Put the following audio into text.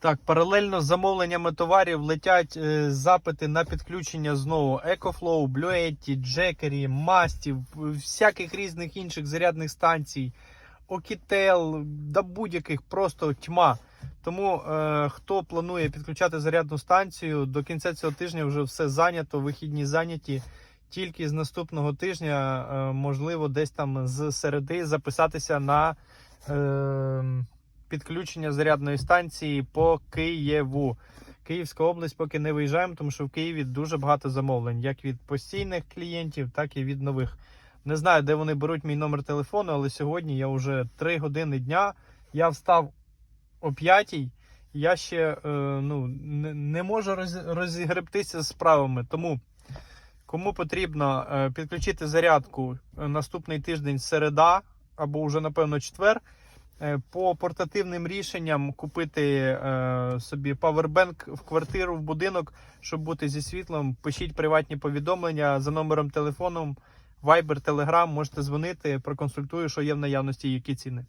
Так, паралельно з замовленнями товарів летять е, запити на підключення знову EcoFlow, Bluetti, Jackery, Мастів, всяких різних інших зарядних станцій, Okitel, да будь-яких просто тьма. Тому е, хто планує підключати зарядну станцію, до кінця цього тижня вже все зайнято, вихідні зайняті. Тільки з наступного тижня, е, можливо, десь там з середи записатися на е, підключення зарядної станції по Києву. Київська область поки не виїжджаємо, тому що в Києві дуже багато замовлень, як від постійних клієнтів, так і від нових. Не знаю, де вони беруть мій номер телефону, але сьогодні я вже 3 години дня. Я встав о 5 я ще е, ну, не, не можу роз, розігребтися з справами. Тому кому потрібно е, підключити зарядку е, наступний тиждень середа або вже, напевно, четвер. Е, По портативним рішенням купити е, собі павербенк в квартиру, в будинок, щоб бути зі світлом. Пишіть приватні повідомлення за номером телефону, Viber, Telegram, можете дзвонити, проконсультую, що є в наявності, які ціни.